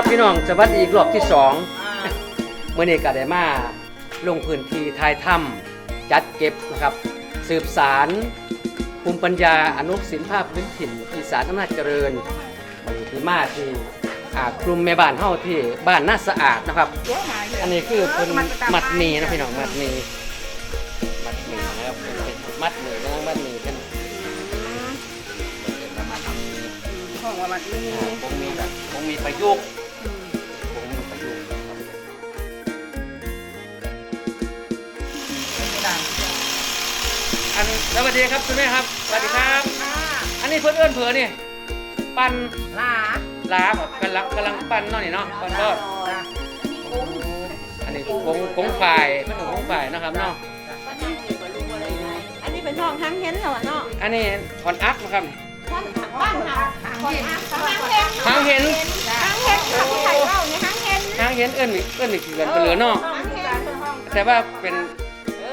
ครับพี่น้องสวัสดีอีกรอบที่สองเมื่อนี้ก็ได้มาลงพื้นที่ทายถ้ำจัดเก็บนะครับ สืบสารภูมิปัญญาอนุศิลปะพื้นถิ่นอีสานอำนาจเจริญวันนี้ที่มาที่อ่ากลุ่มแม่บ้านเฮาที่บ้านน่าสะอาดนะครับ อันนี้คือเป็นมัดหมีนะพี่น้องมัดหมีมัดหมีนะครับเป็นมัดหมีกำลังมัดหมีเป็นเป็นมัดหมีของว่ามันมีอ่าคงมีแบบคงมีประยุกต์ อันสวัสดีครับคุณแม่ครับสวัสดีครับ อันนี้เพื่อนเอื้อนเผื่อนี่ปั้นลาลาแบบกำลังกำลังปั้นเนาะนี่เนาะปั้นทอดอันนี้กงกงฝ่ายเพื่อนกงฝ่ายเนาะครับเนาะอันนี้เป็นห้องทั้งเห็นเหรอเนาะอันนี้คอนอักนะครับบ้านบ้านหาคนอาทั้งเห็นหางเห็นทั้งเห็นทั้งไข่เล่าเนี่ยทั้งเห็นหางเห็นเอื้อนอีกเอื้อนอีกเกือนไปเหลือเนาะทั้งเห็นแต่ว่าเป็น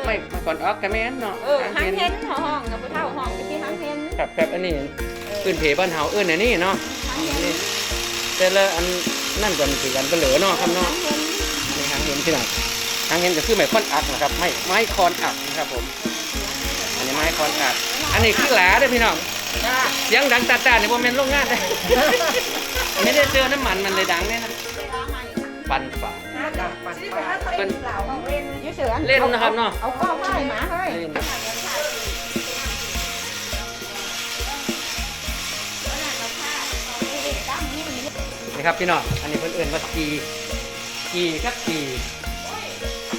ไม่คอนอักกันแม่นเนาะเออทั้งเห็นห้องกับผู้เฒ่าห้องที่ทั้งเห็นครับแบบอันนี้พื้นเพบ้านเฮาเอื้อนอันนี้เนาะทั้งเห็นนี่แต่ละอันนั่นกันคือกันไปเหลือเนาะครับเนาะทั้งเห็นนี่หางเห็นที่ไหนหางเห็นก็คือไม้คอนอักนะครับไม้ไม้คอนอักนะครับผม อันนี้ไม้คอนอัก อันนี้คือหลาเด้อพี่น้องเสียงดังตาตาเนี่ยผมเป็นโรงงานเลยไม่ได้เจอน้ำมันมันเลยดังเนี่ยนะปันฝา เป็นยูเสือเล่นนะครับเนาะเอาก้อไผ่หมาเฮ้เล่นนี่ครับพี่น้องอันนี้เพิ่นเอื่นว่ากีกีครับกี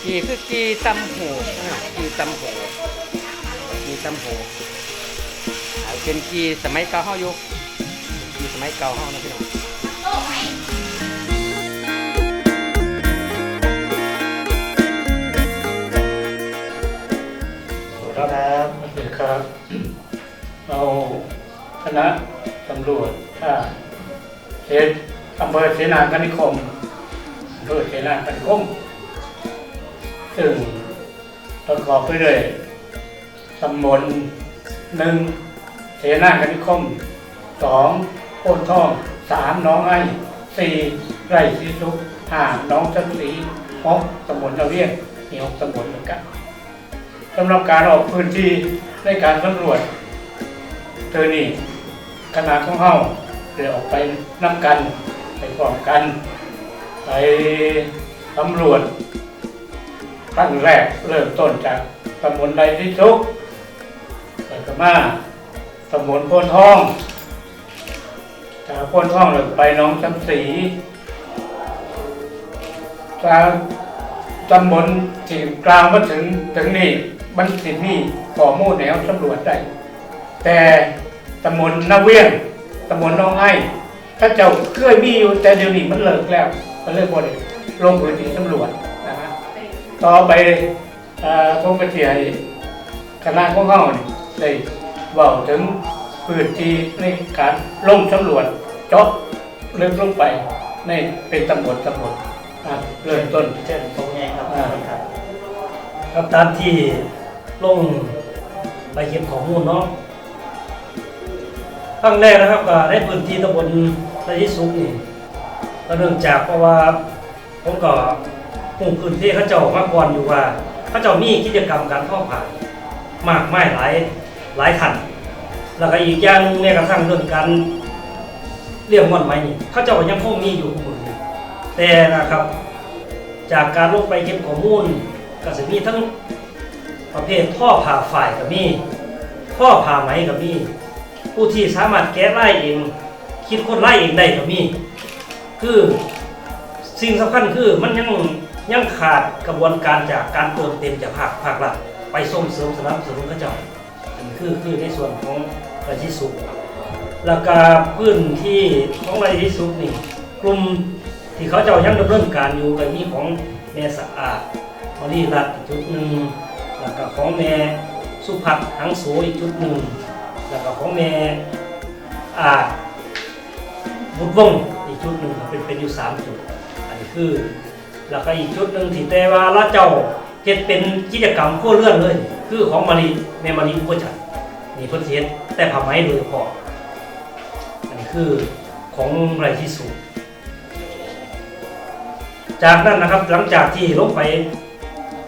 กีคือกีตำหูอ่ากีตำหูกีตำหูอ่าเป็นกีสมัยเก่าเฮาอยู่กีสมัยเก่าเฮานะพี่น้อง ครับสวัสดีครับ เราคณะตำรวจท่าเสนอำเภอเสนาคณิคมอำเภอเสนาคณิคม ซึ่งประกอบไปด้วยตำบลหนึ่งเสนาคณิคมสองโพนทองสามหน้องไอ้สี่ไร่สีสุขห้าหน้องจันสีหกตำบลนาเวียงนี่หกตำบลเหมือนกัน สำหรับการออกพื้นที่ในการสำรวจ เธอนี่ขนาดของเฮาเดี๋ยวออกไปนับกันไปพร้อมกัน ไปสำรวจครั้งแรกเริ่มต้นจากตำบลใดที่ทุกไปกมาตำบลโพนทองจากโพนทองเลยไปน้องจำศรีจากตำบลที่กลางมาถึงถึงนี่ มันสิมีข้อมูลแนวสำรวจได้แต่ตำบลนาเวียงตำบลน้องไห้ถ้าเจ้าเคยมีอยู่แต่เดี๋ยวนี้มันเลิกแล้วมันเลิกหมดเลยลงพื้นที่สำรวจนะฮะต่อไปเอ่อผมก็เทียคณะของเขานี่ได้เว่าถึงพื้นที่ในการลงสำรวจเจาะลึกลงไปในเป็นตำบลตำบลอะเริ่มต้นเช่นตรงนี้ครับอ่าครับครับตามที่ ลงไปเก็บข้อมูลเนาะครั้งแรกนะครับก็ในพื้นที่ตำบลระยิสุกนี่ก็เนื่องจากเพราะว่าผมก็ปุ่มพื้นที่เขาเจ้ามาก่อนอยู่ว่าเขาเจ้ามีกิจกรรมการท่อผ่านมากมายหลายหลายขันแล้วก็อีกอย่างนึงแม้กระทั่งเรื่องการเลี้ยงม่อนไม้นี่เขาเจ้ายังคงมีอยู่คุณแต่นะครับ จากการลงไปเก็บข้อมูลก็จะมีทั้ง ประเภทท่อผ่าฝ่ายก็มีท่อผ่าไหมก็มีผู้ที่สามารถแก้ไล่เอง คิดคนไล่เองได้ก็มีคือสิ่งสำคัญคือมันยังยังขาดกระบวนการจากการเติมเต็มจากภาคภาครัฐไปส่งเสริมสนับสนุนเขาเจ้าอันนี้คือคือในส่วนของรายที่สุขแล้วก็พื้นที่ของรายที่สุขนี่กลุ่มที่เขาจ้ายังดำเนินการอยู่ก็มีของแม่สะอาดมรีรัตน์อีกจุดหนึ่ง แล้วก็ของแม่สุภัทหังโสอีกจุดหนึ่งแล้วก็ของแม่อาบุตรวงอีกจุดหนึ่งเป็นเป็นอยู่สามจุด อันนี้คือ แล้วก็อีกจุดหนึ่งที่แต่ว่าละเจ้าเฮ็ดเป็นกิจกรรมขั้วเลื่อนเลย คือของมารีแม่มารีผู้จัดนี่เพิ่นเฮ็ดแต่ผ้าไหมโดยเฉพาะอันนี้คือของไรที่สุดจากนั้นนะครับหลังจากที่ลงไป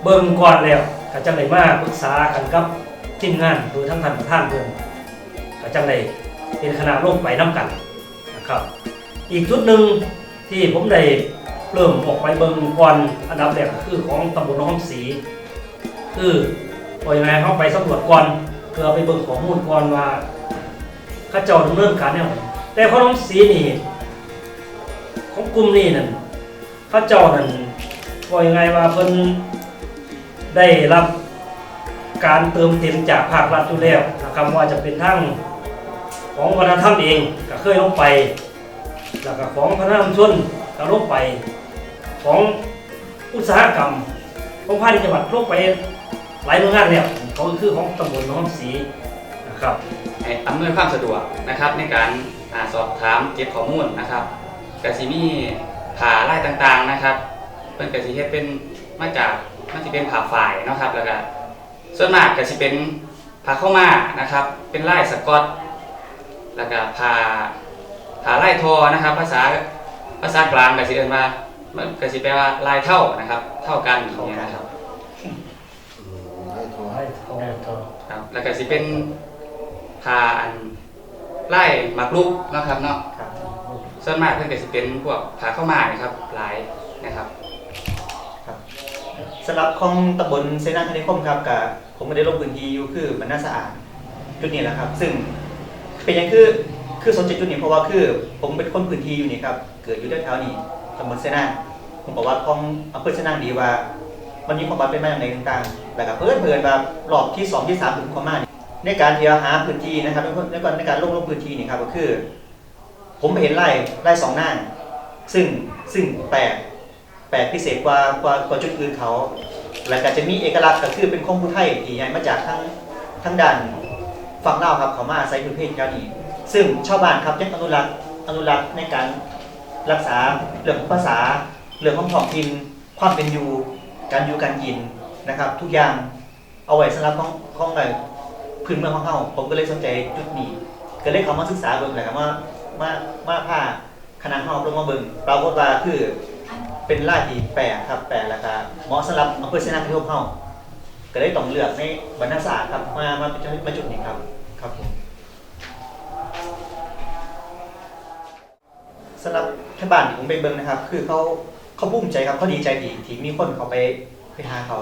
เบิ่งก่อนแล้ว ก็จังได้มาปรึกษากันกับทีมงานโดยทั้งท่านประธานเบิ่งก็จังได้เป็นคณะลงไปนํกันนะครับ อีกจุดหนึ่งที่ผมได้เริ่มออกไปเบิ่งก่อนอันดับแรกก็คือของตำบลหนองสี คือพอยังไงเข้าไปสำรวจก่อนเพื่อไปเบิ่งข้อมูลก่อนว่าข้าเจ้าดำเนินการเนี่ยงไรแต่พอน้องสีนี่ของกลุ่มนี้นั่นข้าเจ้านั่นพอยไงว่าเพิ่น ได้รับการเติมเต็มจากภาครัฐอยู่แล้วนะครับว่าจะเป็นทั้งของวัฒนธรรมเองก็เคยลงไป แล้วก็ของพนักงานชนก็ลงไป ของอุตสาหกรรมของภาคจังหวัดลงไปหลายหน่วยงานเนี่ยก็คือของตำบลน้องสีนะครับอำนวยความสะดวกนะครับในการอสอบถามเก็บข้อมูลนะครับกสิมีผ่าไล่ต่างๆนะครับเป็นกสิเฮ็ดเป็นมาจาก มันจะเป็นผ่าฝ่ายเนาะครับแล้วก็ส่วนมากกสิเป็นผ่าเข้าวมานะครับ เป็นไล่สกอต แล้วก็ผ่าผ่าไล่ทอนะครับ ภาษาภาษากลางกสิเรียนว่ามันกสิแปลว่าลายเท่านะครับ เท่ากันอย่างเงี้ยนะครับให้เขาครับแล้วก็สิเป็นพาอันไล่หมากรุกเนาะครับเนาะส่วนมากเพิ่นก็สิเป็นพวกผาเข้าวหมากนะครับหลายนะครับ สำหรับของตำบลเซนาคณิคมครับกับผมก็ได้ลงพื้นที่อยู่คือมันน่าสะอาดจุดนี้แหละครับ ซึ่งเป็นย่างคือคือสนใจจุดนี้เพราะว่าคือผมเป็นคนพื้นที่อยู่นี่ครับเกิดอยู่แถวๆนี้ตำบลเซนาผมบอกว่าของอำเภอเซนาดีว่า มันมีความวัดเป็นมาอย่างไรต่างๆแล้วก็เพื่อนเพื่อนแบบรอบที่สองที่สามถึงความมานี่ในการที่จะหาพื้นที่นะครับในการในการลงลงพื้นที่นี่ครับก็คือ ผมไปเห็นไร่ไร่สองหน้าซึ่งซึ่งแปลก แปลกพิเศษกว่ากว่ากว่าจุดอื่นเขา และก็จะมีเอกลักษณ์ก็คือเป็นของผู้ไทยที่ย้ายมาจากทั้งทั้งด้านฝั่งลาวครับเขามาอาศัยพื้นเพแถวนี้ ซึ่งชาวบ้านครับยังอนุรักษ์อนุรักษ์ในการรักษาเรื่องของภาษา เรื่องของท้องถิ่นความเป็นอยู่การอยู่การกินนะครับ ทุกอย่างเอาไว้สำหรับของของอะไรพื้นเมืองของเขาผมก็เลยสนใจจุดนี้ก็เลยเขามาศึกษาเบิ่งแหละครับว่ามามาผ้าคณะห้องลงมาเบิ่งปรากฏว่าคือ เป็นลายที่แปลกครับแปลกแล้วก็เหมาะสำหรับอำเภอเสนาธิคมเฮาก็ได้ต้องเลือกในบรรณศาสตร์ครับมามาเป็นมาจุดนี้ครับครับผมสำหรับแค่บ้านที่ผมไปเบิ่งนะครับ คือเขาเขาภูมิใจครับเขาดีใจดีที่มีคนเขาไปไปหาเขา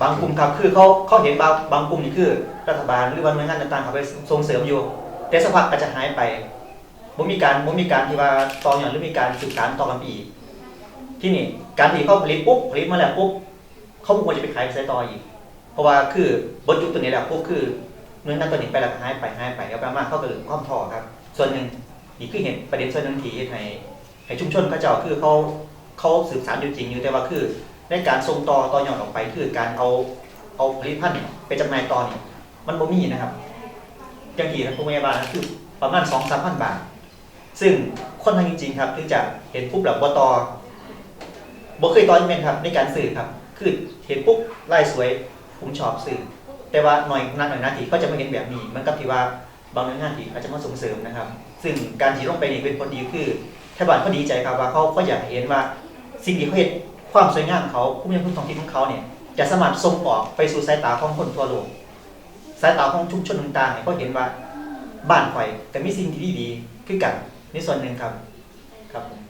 บางกลุ่มครับคือเขาเขาเห็นบางบางกลุ่มนี่คือ รัฐบาลหรือว่าหน่วยงานต่างๆเขาไปส่งเสริมอยู่ แต่สักพักก็จะหายไปบ่มีการบ่มีการที่ว่าต่ออย่างหรือมีการสืบสานต่อกันไปอีก ที่นี่การที่เขาผลิตปุ๊บผลิตมาแล้วปุ๊บเขาควรจะไปขายไปใช้ต่ออีก เพราะว่าคือบรรจุตัวนี้แล้วปุ๊บคือเนื้อหน้าตัวนี้ไปแล้วหายไปหายไปแล้วไปมาเขาก็เลยความท้อครับ ส่วนหนึ่งนี่คือเห็นประเด็นส่วนหนึ่งที่ให้ให้ชุมชนเขาเจ้าคือเขาเขาสืบสานอยู่จริงอยู่แต่ว่าคือในการส่งต่อต่อยอดออกไปคือการเอาเอาผลิตภัณฑ์ไปจำหน่ายต่อนี่มันบ่มีนะครับอย่างที่ครับโรงพยาบาลคือประมาณสองสามพันบาท ซึ่งคนทางจริงๆครับถึงจะเห็นปุ๊บแล้วบ่ต่อ บ่เคยตอนเป็นครับในการสื่อครับ คือเห็นปุ๊บไล่สวยผมชอบสื่อ แต่ว่าหน่อยนักหน่อยนาทีก็จะไม่เห็นแบบนี้ มันกับที่ว่าบางหน่วยงานที่อาจจะมาส่งเสริมนะครับ ซึ่งการที่ลงไปนี่เป็นผลดีคือแค่บ้านเขาดีใจครับว่าเขาเขาอยากเห็นว่าสิ่งที่เขาเห็นความสวยงามของเขาผู้มีคุณท้องถิ่นของเขาเนี่ยจะสามารถส่งออกไปสู่สายตาของคนทั่วโลกสายตาของชุมชนต่างๆเนี่ยเขาเห็นว่าบ้านข่อยแต่มีสิ่งที่ดีๆคือกันในส่วนหนึ่งครับครับผม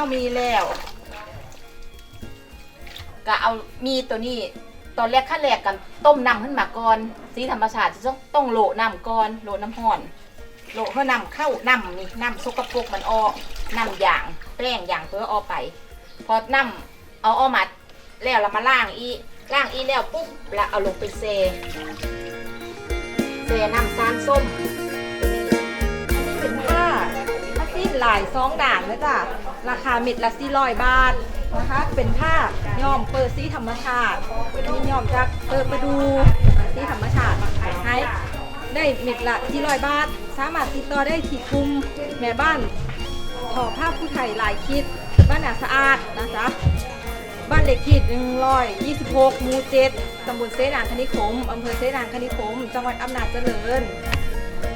เอามีแล้ว ก็เอามีตัวนี้ ตอนแรกขั้นแรกกันต้มน้ำขึ้นมาก่อน สีธรรมชาติจะต้องโหลน้ำก่อนโหลน้ำห่อน โหลเพื่อนำเข้าน้ำนี่น้ำสกปรกมันออกน้ำอย่างแป้งอย่างเพื่อออกไป พอน้ำเอาออกมาแล้วเรามาล่างอีล่างอีแล้วปุ๊บแล้วเอาลงไปเซเซน้ำซานส้มอันนี้เป็นผ้าผ้าสิ้นหลายซองด่างลยจ้ะ ราคาเม็ดละ400บาทนะคะ เป็นผ้าย้อมเปอร์ซีธรรมชาติมีย้อมจากเปอร์ประดูซีธรรมชาติให้ได้เม็ดละ400บาท สามารถติดต่อได้ที่กลุ่มแม่บ้านทอผ้าผู้ไทยหลายคิด บ้านหนาสะอาดนะจ๊ะบ้านเลขที่126หมู่7ตำบลเสนางคณิคม อำเภอเสนางคณิคม จังหวัดอำนาจเจริญ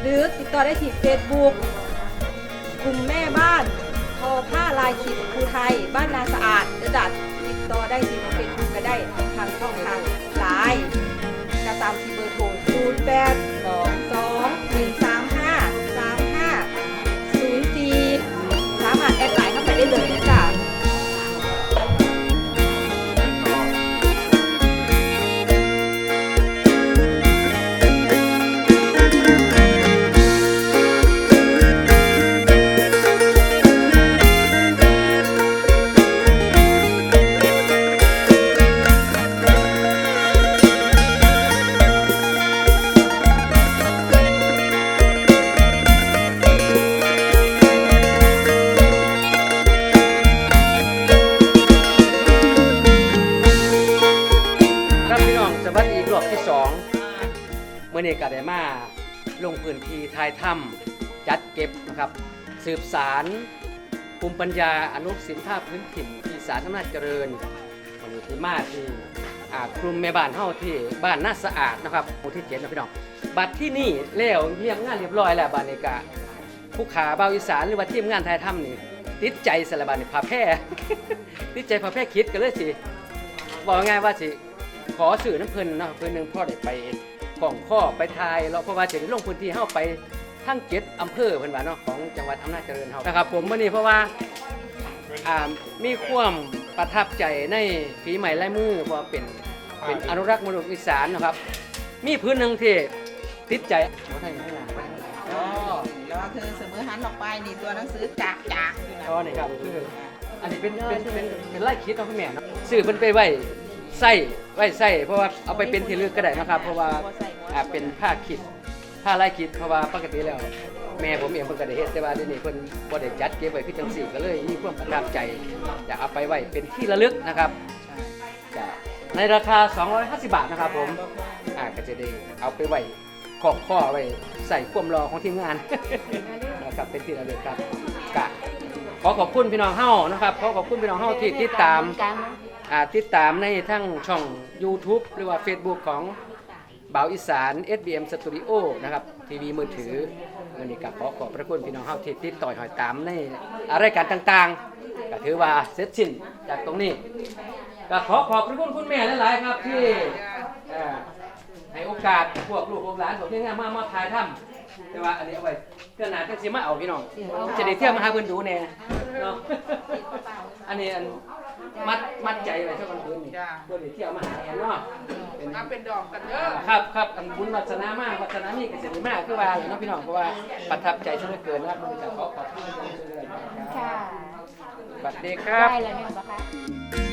หรือติดต่อได้ที่เฟซบุ๊กกลุ่มแม่บ้าน อผ้าลายขีดภูไทย บ้านนาสะอาดหรือจัดติดต่อได้ที่เฟซบุ๊กก็ได้ทางช่องทางไลน์ก็ตามที่เบอร์โทร สืบสารภูมิปัญญาอนุสินภาพพื้นถิ่นอีสานอำนาจเจริญวันนี้ที่มาที่อ่ากลุ่มแม่บ้านเฮาที่บ้านน่าสะอาดนะครับหมู่ที่เจ็ดนะพี่น้องบัดที่นี่แล้วเรียบงานเรียบร้อยแล้วบานนี้กะผู้ขาเบาอีสานหรือว่าทีมงานไทยถ้ำนี่ติดใจสารบานนี่พาแพร่ ติดใจพาแพร่คิดกันเลยสิบอกง่ายว่าสิขอสื่อน้ำเพลินเนาะเพื่อนหนึ่งพ่อได้ไปของข้อไปทายเราเพราะว่าจะได้ลงพื้นที่เข้าไป ทั้งเจ็ดอำเภอเพิ่นว่าเนาะของจังหวัดอำนาจเจริญเฮานะครับ ผมวันนี้เพราะว่าอ่ามีความประทับใจในฝีใหม่ลายมือเพราะว่าเป็นเป็นอนุรักษ์มรดกอีสานนะครับ มีพื้นหนึ่งที่ติดใจบ่ได้ให้หลานอ๋อแล้วคือเสมอหันออกไปนี่ตัวหนังสือจากจากอยู่นะอ๋อนี่ครับคืออันนี้เป็นเป็นเป็นเป็นไล่คิดเอาคุณแม่เนาะซื้อเพิ่นไปไว้ใส่ไว้ใส่เพราะว่าเอาไปเป็นที่ลึกก็ได้นะครับ เพราะว่าอ่าเป็นผ้าคิด ผ้าลายคิดเพราะว่าปกติแล้ว แม่ผมเองเพิ่นก็ได้เฮ็ดแต่ว่าเดี๋ยวนี้เพิ่นบ่ได้จัดเก็บไว้คือจังซี่ก็เลยมีความประทับใจอยากเอาไปไว้เป็นที่ระลึกนะครับจะในราคา 250 บาทนะครับผมอ่าก็จะได้เอาไปไว้ขอบข้อไว้ใส่ความรอของทีมงาน นะครับเป็นที่ระลึกครับกะขอขอบคุณพี่น้องเฮานะครับขอขอบคุณพี่น้องเฮาที่ติดตามอ่าติดตามในทั้งช่อง YouTube หรือว่า Facebook ของ บ่าวอีสาน SBM Studio นะครับทีวีมือถือวันนี้ก็ขอขอบพระคุณพี่น้องเฮาที่ติดต่อยหอยตามในรายการต่างๆก็ถือว่าเสร็จสิ้นจากตรงนี้ก็ขอขอบพระคุณคุณแม่หลายๆครับที่ให้โอกาสพวกลูกพวกหลานผมที่งานมามาถ่ายทำแต่ว่าอันนี้เอาไว้เพื่อหนาเพื่อสิมาเอาพี่น้องจะได้เที่ยวมาหาเพิ่อนดูแน่เนาะอันนี้อัน มัดมัดใจไว้เท่ากันพื้นนี่จ้าเพื่อได้เที่ยวมาหาแอนเนาะเป็นมาเป็นดอกกันเด้อครับครับอันบุญวัฒนามากวัฒนามีเกษตรมากคือว่าเลยเนาะพี่น้องเพราะว่าประทับใจซะเหลือเกินนะครับมันจะขอขอบคุณค่ะสวัสดีครับ ได้แล้วเนี่ยปะคะ